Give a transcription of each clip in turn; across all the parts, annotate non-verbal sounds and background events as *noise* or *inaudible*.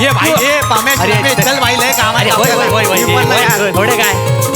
ये भाई ये अरे, रमेश, चल भाई लय काम आहे अरे होय होय होय होय. थोडे काय?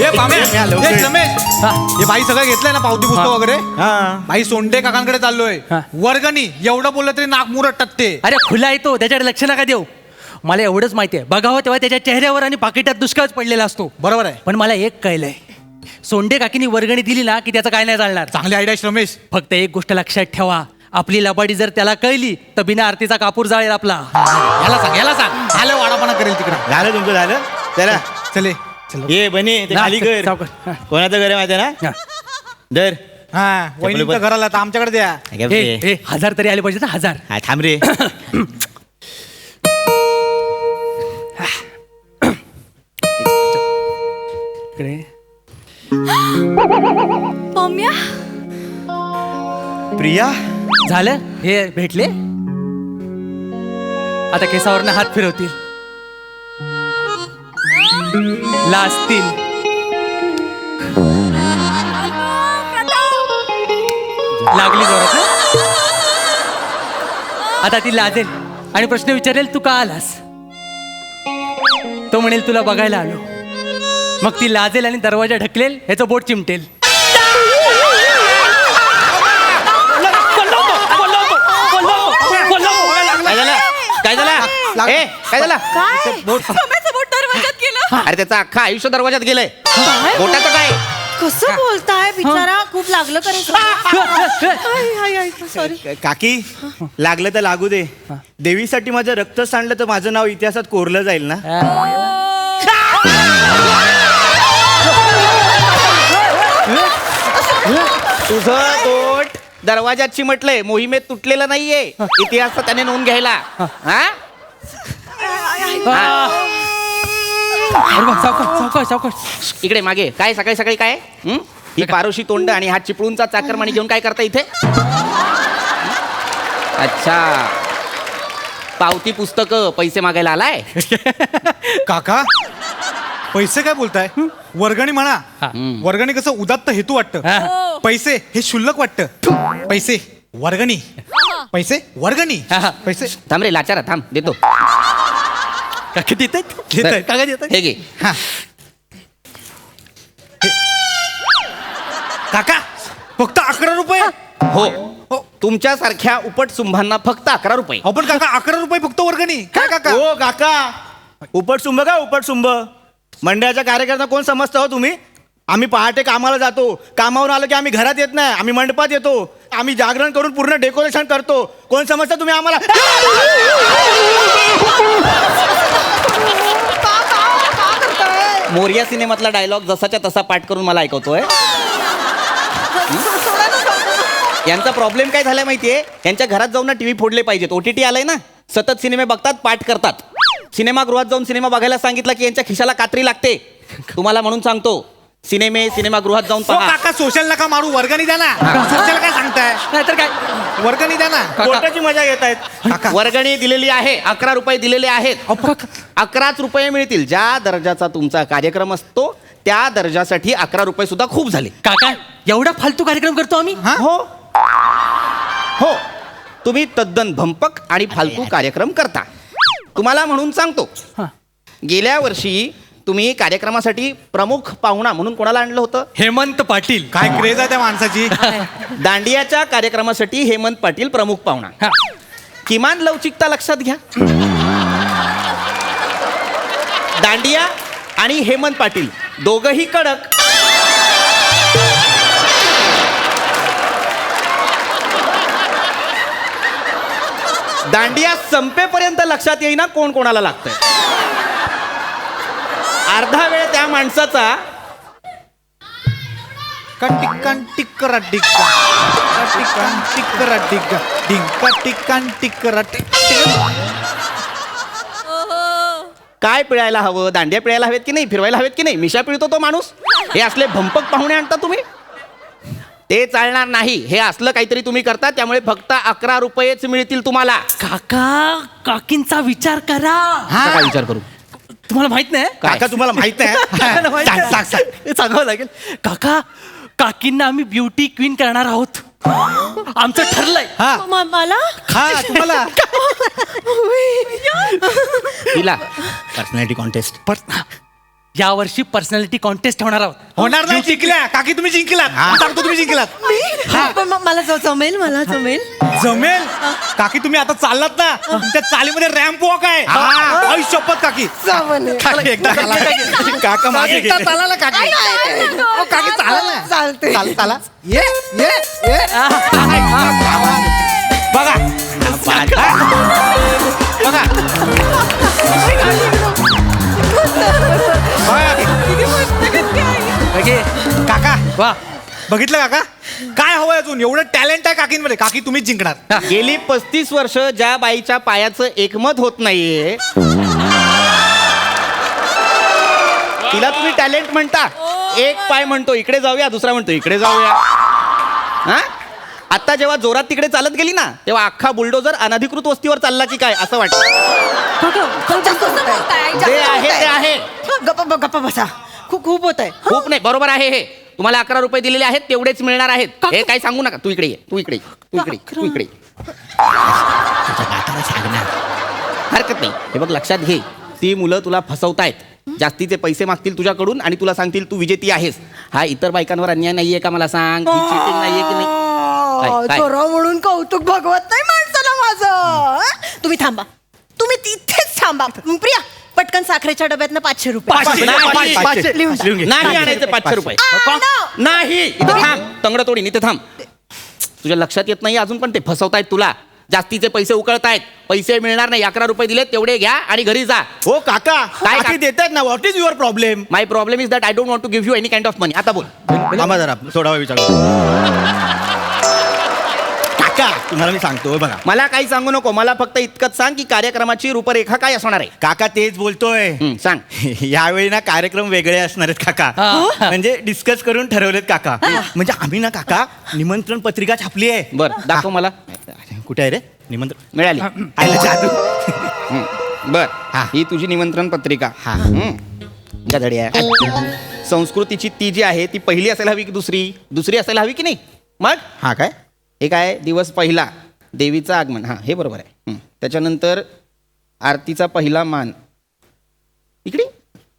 ये इकडे या, लवकर. ये रमेश. हा. हे भाई सगळं घेतलंय ना पावती पुस्तक वगैरे? हा. भाई सोंडे काकांकडे चाललोय. हा. वर्गणी एवढं बोललं तरी नाक मुरट ते अरे खुला येतो त्याच्याकडे लक्ष नका देऊ. मला एवढंच माहिती आहे. बघावं तेव्हा त्याच्या चेहऱ्यावर आणि पाकिटात दुष्काळच पडलेला असतो. बरोबर आहे. पण मला एक कळलंय. सोंडे काकीनी वर्गणी दिली ना की त्याचं काय नाही चालणार. चांगली आयडिया रमेश. फक्त एक गोष्ट लक्षात ठेवा. आपली लबाडी जर त्याला कळली तर बिना आरतीचा कापूर जाळेल आपला. याला सांग याला सांग. आलं वाडापणा करेल तिकडं. झालं तुमचं झालं? चला. चले. चल ये बने ते ना, खाली कर. सावकाश. हा. कोणाचं घर आहे माहिती आहे ना? हा. दर. हा घराला तर आमच्याकडे द्या. हे, हे, हजार तरी आले पाहिजे ना हजार. हा थांब रे. इकडे. प्रिया? झालं? हे भेटले? आता केसावरनं हात फिरवतील. लाजतील. लागली जोरात हं? आता ती लाजेल आणि प्रश्न विचारेल तू का आलास? तो म्हणेल तुला बघायला आलो. मग ती लाजेल आणि दरवाजा ढकलेल ह्याचं बोट चिमटेल काय झालं काय झालं? ए काय झालं? काय सम्याचं बोट दरवाजात गेलं? अरे त्याचं अख्खा आयुष्य दरवाजात गेलंय. काय? बोटाचं काय? कसं बोलताय? बिचारा खूप लागलं करे सॉरी काकी लागलं तर लागू दे. देवीसाठी माझं रक्त सांडलं तर माझं नाव इतिहासात कोरलं जाईल ना? तुझं दरवाजात चिमटलंय मोहिमेत तुटलेलं नाहीये. इतिहासात त्याने नोंद घ्यायला. हा? सावकाश सावकाश सावकाश. इकडे मागे. काय सकाळी सकाळी काय? हं? ही पारोशी तोंड आणि हा चिपळूणचा चाकरमानी घेऊन काय करता इथे? अच्छा. पावती पुस्तक पैसे मागायला आलाय? *laughs* काका? पैसे काय बोलताय? वर्गणी म्हणा. वर्गणी कसं उदात्त हेतू हा. वाटतं पैसे हे शुल्लक वाटतं. पैसे वर्गणी. पैसे वर्गणी. हा. पैसे थांब रे लाचारा थांब देतो. काका देत सर, काका देत हे घे. हा. काका फक्त अकरा रुपये? हो. तुमच्यासारख्या उपट सुंभांना फक्त अकरा रुपये. आपण काका अकरा रुपये फक्त वर्गणी. काय काका? हो काका. उपटसुंभ का उपटसुंभ मंडळाच्या कार्यकर्ता कोण समजता हो तुम्ही? आम्ही पहाटे कामाला जातो. कामावर आलो की आम्ही घरात येत नाही. आम्ही मंडपात येतो. आम्ही जागरण करून पूर्ण डेकोरेशन करतो. कोण समजता तुम्ही आम्हाला? मोर्या सिनेमातला डायलॉग जसाच्या तसा पाठ करून मला ऐकवतोय. यांचा प्रॉब्लेम काय झालाय माहितीये? यांच्या घरात जाऊन ना टीव्ही फोडले पाहिजेत. ओटीटी आलाय ना? सतत सिनेमे बघतात पाठ करतात. सिनेमागृहात जाऊन सिनेमा बघायला सांगितलं की यांच्या खिशाला कात्री लागते. तुम्हाला म्हणून सांगतो. सिनेमे सिनेमागृहात जाऊन हो पहा. काका सोशल नका मारू वर्गणी द्या ना. सोशल काय सांगताय? नाहीतर काय? वर्गणी द्या ना. मजा घेत आहेत. काका. वर्गणी दिलेली आहे अकरा रुपये दिलेले आहेत. अहो, काका. अकराच रुपये मिळतील. ज्या दर्जाचा तुमचा कार्यक्रम असतो त्या दर्जासाठी अकरा रुपये सुद्धा खूप झाले. काका एवढा फालतू कार्यक्रम करतो आम्ही? हा? हो. हो. तुम्ही तद्दन भंपक आणि फालतू कार्यक्रम करता. तुम्हाला म्हणून सांगतो. हा. गेल्या वर्षी तुम्ही कार्यक्रमासाठी प्रमुख पाहुणा म्हणून कोणाला आणलं होतं? हेमंत पाटील. काय क्रेज आहे त्या माणसाची? दांडियाच्या कार्यक्रमासाठी हेमंत पाटील प्रमुख पाहुणा. हा. किमान लवचिकता लक्षात घ्या. दांडिया आणि हेमंत पाटील दोघही कडक दांडिया संपेपर्यंत लक्षात येईना कोण कोणाला लागतंय. अर्धा वेळ त्या माणसाचा. टिक्कान टिक्करा टिक्का टिक्कान टिक्करा टिक्का टिंका टिक्कान टिक्करा टिक काय पिळायला हवं? दांड्या पिळायला हवेत की नाही? फिरवायला हवेत की नाही? मिशा पिळतो तो माणूस? हे असले भंपक पाहुणे आणता तुम्ही? ते चालणार नाही. हे असलं काहीतरी तुम्ही करता त्यामुळे फक्त अकरा रुपयेच मिळतील तुम्हाला. काका काकींचा विचार करा. काय विचार करू. तुम्हाला माहीत नाही? काय? काका तुम्हाला माहीत नाही. *laughs* नाही. सांग सांग सांग. हे सांगावं लागेल. काका काकींना आम्ही ब्युटी क्वीन करणार आहोत. आमचं ठरलंय. हा. मला? हा तुम्हाला. तिला पर्सनॅलिटी कॉन्टेस्ट या वर्षी पर्सनॅलिटी कॉन्टेस्ट होणार आहोत. होणार नाही जिंकल्या. काकी तुम्ही जिंकलात. सांगतो तुम्ही जिंकलात. पण म- मला ज- जमेल मला जमेल. जमेल? काकी तुम्ही आता चाललात ना? तुमच्या चालीमध्ये रॅम्प वॉक आहे. आई शपथ काकी. काकी एकदा चाला. काका मागे गेले. काकी. चाला ना. चालते. चाल चाला. ये ये ये. काका वा. बघितलं काका? काय हवंय अजून? एवढं टॅलेंट आहे काकींमध्ये. काकी तुम्हीच जिंकणार. गेली पस्तीस वर्ष ज्या बाईच्या पायाचं एकमत होत नाहीये तिला तुम्ही टॅलेंट म्हणता. एक पाय म्हणतो इकडे जाऊया दुसरा म्हणतो इकडे जाऊया. हा? आता जेव्हा जोरात तिकडे चालत गेली ना तेव्हा अख्खा बुलडोजर अनधिकृत वस्तीवर चालला की काय असं वाटतं. जे आहे ते आहे गप्पा ब- गप्पा बसा. खूप खूप होत आहे. खूप नाही बरोबर आहे हे. तुम्हाला अकरा रुपये दिलेले आहेत तेवढेच मिळणार आहेत. हे काय सांगू नका. तू इकडे ये तू इकडे ये, तू इकडे ये, तू इकडे ये. हरकत नाही. हे बघ लक्षात घे. ती मुलं तुला फसवतायत. जास्तीचे पैसे मागतील तुझ्याकडून आणि तुला सांगतील तू विजेती आहेस. हा इतर बायकांवर अन्याय नाहीये का मला सांग? नाहीये की नाही? काय- काय? चोरा म्हणून कौतुक भगवत नाही माणसाला माझं. हं? तुम्ही थांबा. तुम्ही तिथेच थांबा. प्रिया पटकन साखरेच्या डब्यातनं पाचशे रुपये. पाचशे, नाही. पाचशे, पाचशे. लिहून जा. लिहून घे. नाही आणायचे पाचशे रुपये. आ, no. नाही इथे थांब. तंगड तोडीन इथे थांब. तुझ्या लक्षात येत नाही अजून पण ते फसवतायत तुला. जास्तीचे पैसे उकळतायत. पैसे मिळणार नाही अकरा रुपये दिले तेवढे घ्या आणि घरी जा. हो काका काय काकी का- देत आहेत ना what is your problem my problem is that I don't want to give you any kind of money आता बोल. थांबा जरा थोडा वेळ विचार काका तुम्हाला मी सांगतो बघा. मला काही सांगू नको मला फक्त इतकंच सांग की कार्यक्रमाची रूपरेखा काय असणार आहे. काका तेच बोलतोय. हं, सांग. *laughs* यावेळी ना कार्यक्रम वेगळे असणार आहेत काका. हा. म्हणजे डिस्कस करून ठरवलेत काका. म्हणजे आम्ही ना काका निमंत्रण पत्रिका छापली आहे. बर दाखव मला. कुठे आहे रे? निमंत्रण. मिळाली. आयला जादू. हं, बर. हा. ही तुझी निमंत्रण पत्रिका. हा. हं. गधडी आहे संस्कृतीची ती जी आहे ती पहिली असायला हवी की दुसरी? दुसरी असायला हवी की नाही? मग? हा काय? हे काय? दिवस पहिला. देवीचं आगमन. हा हे बरोबर आहे. त्याच्यानंतर आरतीचा पहिला मान. इकडे.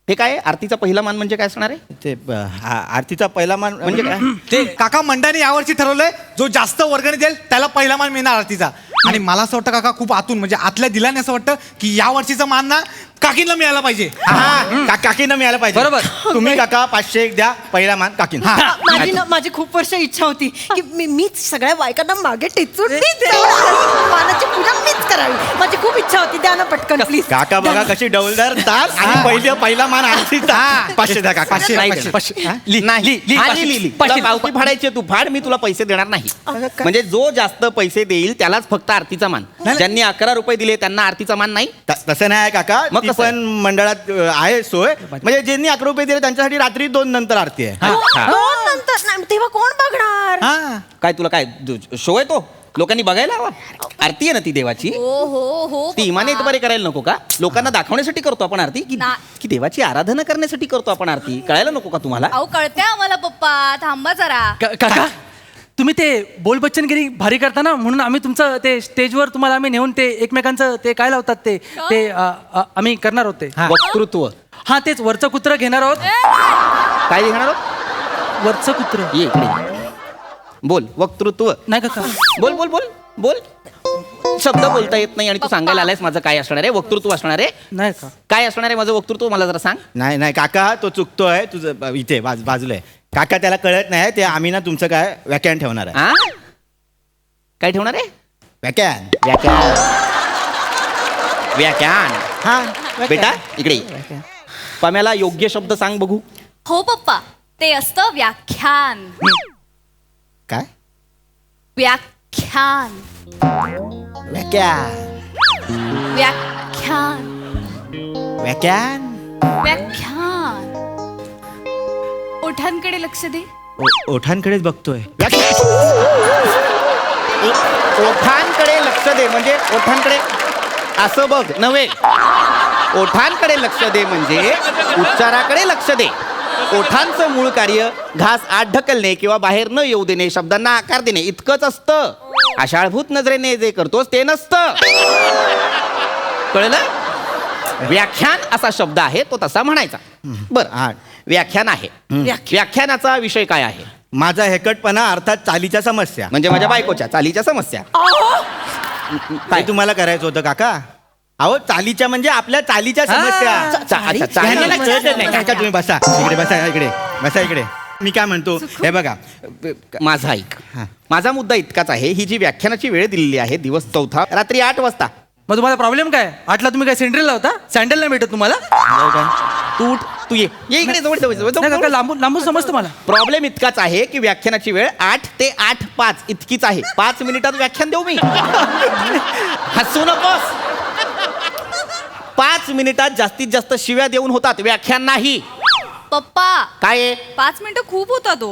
हे काय? आहे? आरतीचा पहिला मान म्हणजे काय असणार आहे? ते ब- आरतीचा पहिला मान म्हणजे काय? ते काका मंडळाने यावर्षी ठरवलंय जो जास्त वर्गणी देईल त्याला पहिला मान मिळणार आरतीचा. आणि मला असं वाटतं काका खूप आतून म्हणजे आतल्या दिलाने असं वाटतं की या वर्षीचा मान ना काकींना मिळायला पाहिजे. हा, का- काकींना मिळायला पाहिजे. बरोबर. तुम्ही काका पाचशे एक द्या पहिला मान काकीन. हा. माझी ना माझी खूप वर्ष इच्छा होती की मी मीच सगळ्या बायकांना मागे टेचून मीच जाऊन मानाची पूजा मीच करावी. माझी खूप इच्छा होती. द्या ना पटकन प्लीज काका बघा कशी डौलदार तास आणि पहिलं पहिला मान आरतीचा पाचशे द्या काका. पाचशे नाही देणार. पाचशे. हा? पाचशे. पाचशे. तुला पावती फाडायची आहे तू फाड मी तुला पैसे देणार नाही. काय? म्हणजे जो जास्त पैसे देईल त्यालाच फक्त आरतीचा मान. नाही. ज्यांनी अकरा रुपये दिले त्यांना आरतीचा मान नाही? त- तसं नाही काका. मग ती कसं पण मंडळात अ, आहे सोय. म्हणजे ज्यांनी अकरा रुपये दिले त्यांच्यासाठी रात्री दोन नंतर आरती आहे. हा. दोन नंतर नाही तेव्हा कोण बघणार? हा. काय तुला काय शो आहे तो? लोकांनी बघायला हवा. आरती आहे ना ती देवाची? हो हो हो ती इमाने बरे करायला नको का? लोकांना दाखवण्यासाठी करतो आपण आरती? की ना- की देवाची आराधना करण्यासाठी करतो आपण आरती? कळायला नको का तुम्हाला? अहो कळते आम्हाला पप्पा. थांबा जरा. का- काका तुम्ही ते बोल बच्चनगिरी भारी करता ना? म्हणून आम्ही तुमचं ते स्टेजवर तुम्हाला आम्ही नेऊन ते एकमेकांचं ते काय लावतात ते? ते अ, अ, आम्ही करणार आहोत ते. वक्तृत्व. हा तेच वरचं कुत्र घेणार आहोत. काय? लिहिणार आहोत? वरचं कुत्र. ये इकडे. बोल वक्तृत्व. नाही काका बोल बोल बोल बोल. शब्द बोलता येत नाही आणि तू सांगायला आलायस माझं काय असणार आहे? वक्तृत्व असणार आहे? नाही का? काय असणार आहे माझं वक्तृत्व? मला जरा सांग. नाही नाही काका तो चुकतोय. तुझं ब- इथे बाज बाजूला आहे. काका त्याला कळत नाही ते आम्ही ना तुमचं काय व्याख्यान ठेवणार आहे. आ? काय ठेवणार आहे? व्याख्यान व्याख्यान व्याख्यान हा. बेटा इकडे ये. पम्याला योग्य शब्द सांग बघू. हो पप्पा. ते असतं व्याख्यान. काय? व्याख्यान. व्याख्यान. व्याख्यान. व्याख्यान? व्याख्यान. ओठांकडे लक्ष दे. ओ- ओठांकडेच बघतोय. ओ- ओठांकडे लक्ष दे म्हणजे ओठांकडे असं बघ नव्हे. ओठांकडे लक्ष दे म्हणजे उच्चाराकडे लक्ष दे. ओठांचं मूळ कार्य घास आत ढकलणे किंवा बाहेर न येऊ देणे शब्दांना आकार देणे इतकंच असतं. आषाढभूत नजरेने जे करतोस ते नसतं. कळलं? व्याख्यान असा शब्द आहे तो तसा म्हणायचा. बर हा. व्याख्यान आहे. व्याख्यान. व्याख्यानाचा विषय काय आहे? माझा हेकटपणा अर्थात चालीच्या समस्या. म्हणजे माझ्या बायकोच्या चालीच्या समस्या. काय? तुम्हाला करायचं होतं काका? अहो चालीच्या म्हणजे आपल्या चालीच्या समस्या. चा- अच्छा, चाली. ह्यांना कळतच नाही काका तुम्ही बसा. इकडे बसा इकडे. बसा इकडे. मी काय म्हणतो हे बघा. माझा ऐक. हा. माझा मुद्दा इतकाच आहे. ही जी व्याख्यानाची वेळ दिलेली आहे दिवस चौथा रात्री आठ वाजता. मग तुम्हाला प्रॉब्लेम काय? आठला तुम्ही काय सेंट्रलला होता? सँडल नाही भेटत तुम्हाला? तू उठ तू ये. ये इकडे जवळ जवळ जवळ. नाही काका जवळ लांबून लांबून समजतं मला. प्रॉब्लेम इतकाच आहे की व्याख्यानाची वेळ आठ ते आठ पाच इतकीच आहे. पाच मिनिटात व्याख्यान देऊ मी. *laughs* हसू नकोस. पाच मिनिटात जास्तीत जास्त शिव्या देऊन होतात व्याख्यान नाही. पप्पा काय आहे? पाच मिनिटं खूप होता तो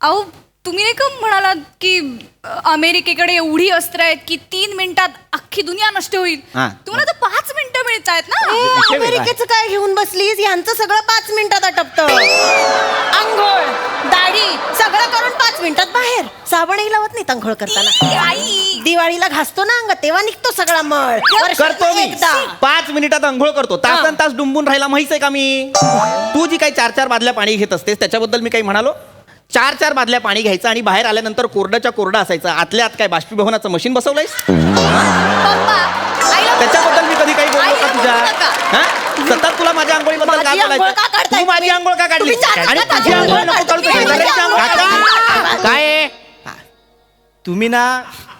अहो तुम्ही नाही का म्हणालात की अ, अमेरिकेकडे एवढी अस्त्र आहेत की तीन मिनिटात अख्खी दुनिया नष्ट होईल? हा. तुम्हाला तर पाच मिनिटं मिळत आहेत ना विषय वेगळा आहे. अमेरिकेचं काय घेऊन बसलीस? यांचं सगळं पाच मिनिटात आटपतं. आंघोळ दाढी सगळं करून पाच मिनिटात बाहेर. साबणही लावत नाही आंघोळ ई, करताना आई. दिवाळीला घासतो ना अंग तेव्हा निघतो सगळा मळ. वर्षातनं करतो मी. एकदा. पाच मिनिटात अंघोळ करतो. तासन तास डुंबून राहायला माहीत आहे का मी? तू जी काही चार चार बादल्या पाणी घेत असतेस त्याच्याबद्दल मी काही म्हणालो? चार चार बादल्या पाणी घ्यायचं आणि बाहेर आल्यानंतर कोरड्याच्या कोरडा असायचं आतल्या आत काय बाष्पीभवनाचं मशीन बसवलंयस त्याच्याबद्दल मी कधी काही बोललो का तुझ्या. हा? सतत तुला माझ्या आंघोळीबद्दल माझी आंघोळ बोलायचं का काढताय तू माझी? आंघोळ का काढली तुम्ही आणि तुझी आंघोळ नको काढू, शेजाऱ्याची आंघोळ. काय आहे? तुम्ही ना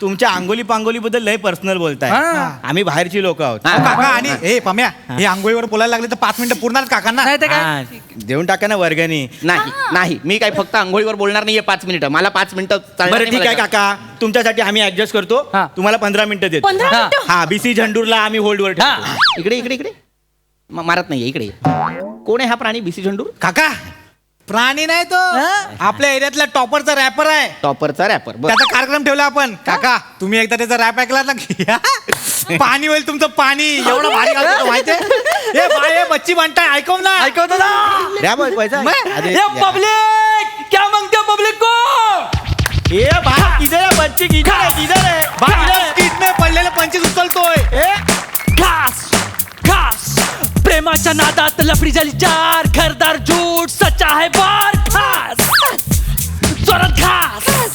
तुमच्या आंगोली पांगोली बद्दल लय पर्सनल बोलताय. हा. आम्ही बाहेरची लोक आहोत. हा. काका आणि हे पम्या हे. आंघोळीवर बोलायला लागले तर पाच मिनिटं पूर्णच काकांना. नाही तर काय? हा, देऊन टाका ना वर्गणी. नाही नाही. मी काही फक्त आंघोळीवर बोलणार नाहीये पाच मिनिटं. मला पाच मिनिटं चालणार बरं नाही ठीक आहे मला. काका. तुमच्यासाठी आम्ही ऍडजस्ट करतो. हा. तुम्हाला पंधरा मिनिटं देतो. पंधरा हा. मिनिटं? हा बीसी झंडूरला आम्ही होल्डवर हा. ठेवतो. इकडे इकडे इकडे. म- मारत नाहीये इकडे. कोण आहे हा प्राणी बिसी झंडूर? काका प्राणी नाही तो. आपल्या एरियातला टॉपरचा रॅपर आहे. टॉपरचा रॅपर त्याचा कार्यक्रम ठेवला आपण. काका तुम्ही एकदा त्याचा रॅप ऐकला ना *laughs* की पाणी होईल तुमचं पाणी. एवढं भारी घालतो तो माहितीये? ए बाय ए, बच्ची म्हणताय ऐकव ना ऐकवतो ना. अरे, ये. पब्लिक क्या मांगते हो पब्लिक को? ए भाई किधर है बच्ची है. है में पडलेले पंचीस उचलतोय. घास प्रेमाच्या नादात लफडी झाली चार. खरदार झूट सच्चा आहे बार. खास. जोरात घास.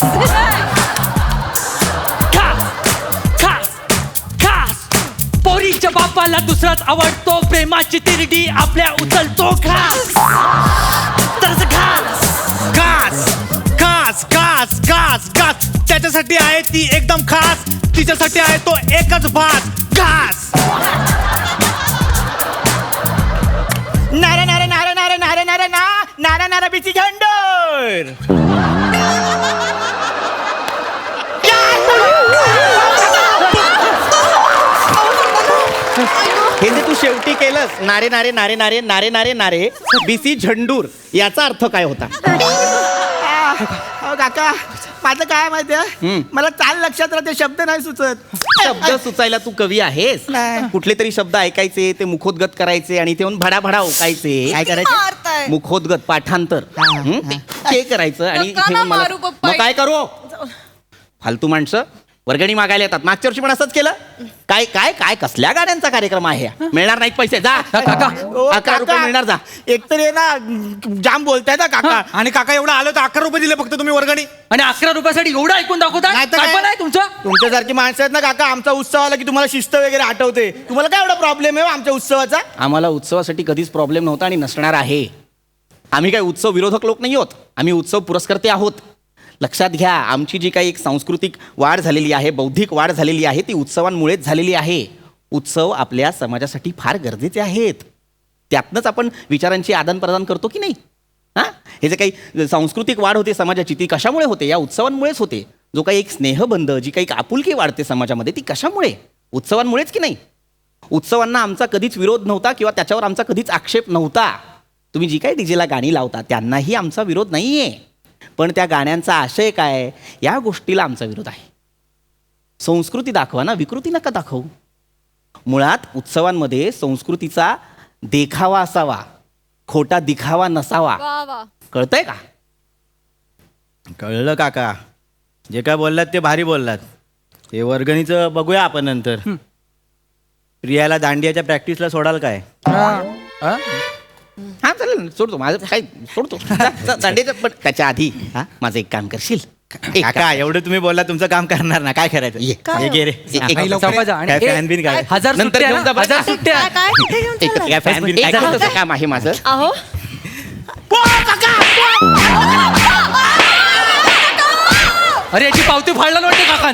खास खास खास पोरीच्या बापाला दुसराच आवडतो. प्रेमाची तिरडी आपल्या उचलतो. खास तर घास. घास. घास घास घास घास. त्याच्यासाठी आहे ती एकदम खास. तिच्यासाठी आहे तो एकच भास. खास नारा बीसी झंडोर. हे जे तू शेवटी केलंस. नारे नारे नारे नारे नारे नारे नारे बीसी झंडूर. याचा अर्थ काय होता? अहो, काका माझं काय माहितीये. मला चाल लक्षात राहते शब्द नाही सुचत. शब्द सुचायला तू कवी आहेस. नाही. कुठले तरी शब्द ऐकायचे ते मुखोद्गत करायचे आणि ते येऊन भडाभडा ओकायचे काय करायचं? मारताय मुखोद्गत पाठांतर. हं? ते- करायचं आणि नका इथे ना मला- मारू पप्पा. मग काय करू? फालतू माणसं? वर्गणी मागायला येतात. मागच्या वर्षी पण असंच केलं? काय काय काय कसल्या गाड्यांचा कार्यक्रम आहे हा? मिळणार नाहीत पैसे. जा. काका. ओ, अकरा रुपये काका, मिळणार जा. एकतर हे ना जाम बोलताय ना काका. आणि काका एवढं आलं तर अकरा रुपये दिले फक्त तुम्ही वर्गणी. आणि अकरा रुपयासाठी एवढं ऐकून दाखवता काय काय? पण आहे तुमचं? तुमच्यासारखी माणसं आहेत ना काका. आमचा उत्सव आला की तुम्हाला शिस्त वगैरे आठवते. तुम्हाला काय एवढा प्रॉब्लेम आहे हो आमच्या उत्सवाचा? आम्हाला उत्सवासाठी कधीच प्रॉब्लेम नव्हता आणि नसणार आहे. आम्ही काही उत्सव विरोधक लोक नाही आहोत. आम्ही उत्सव पुरस्कर्ते आहोत. लक्षात घ्या आमची जी काही एक सांस्कृतिक वाढ झालेली आहे बौद्धिक वाढ झालेली आहे ती उत्सवांमुळेच झालेली आहे. उत्सव आपल्या समाजासाठी फार गरजेचे आहेत. त्यातनंच आपण विचारांची आदानप्रदान करतो की नाही? हां? हे जे काही सांस्कृतिक वाढ होते समाजाची ती कशामुळे होते? या उत्सवांमुळेच होते. जो काही एक स्नेहबंध जी काही एक आपुलकी वाढते समाजामध्ये ती कशामुळे? उत्सवांमुळेच की नाही? उत्सवांना आमचा कधीच विरोध नव्हता किंवा त्याच्यावर आमचा कधीच आक्षेप नव्हता. तुम्ही जी काही डीजेला गाणी लावता त्यांनाही आमचा विरोध नाही आहे पण त्या गाण्यांचा आशय काय? या गोष्टीला आमचा विरोध आहे. संस्कृती दाखवा ना विकृती नका दाखवू. मुळात उत्सवांमध्ये संस्कृतीचा देखावा असावा खोटा दिखावा नसावा. वा वा. कळतंय का? कळलं काका. जे काय बोललात ते भारी बोललात. हे वर्गणीचं बघूया आपण नंतर. प्रियाला दांडियाच्या प्रॅक्टिसला सोडाल काय? हा. हा? हा चालेल ना, सोडतो माझं काय सोडतो जा, जा, दांडेचं पण त्याच्या आधी हा माझं एक काम करशील एक काका एवढं तुम्ही बोलला तुमचं काम करणार ना काय करायचं ये. हे घे रे एक- एक- हा. चौका जा. आणि काय ए, fan बिन काय? हजार नंतर सुट्ट्या घेऊन जा ना? बरं. हजार सुट्ट्या काय काय कुठे घेऊन एक- चाललाय? काय fan बिन एक काय झालं छोटंसं काम आहे माझं अहो अरे याची पावती फाडला नव्हते काका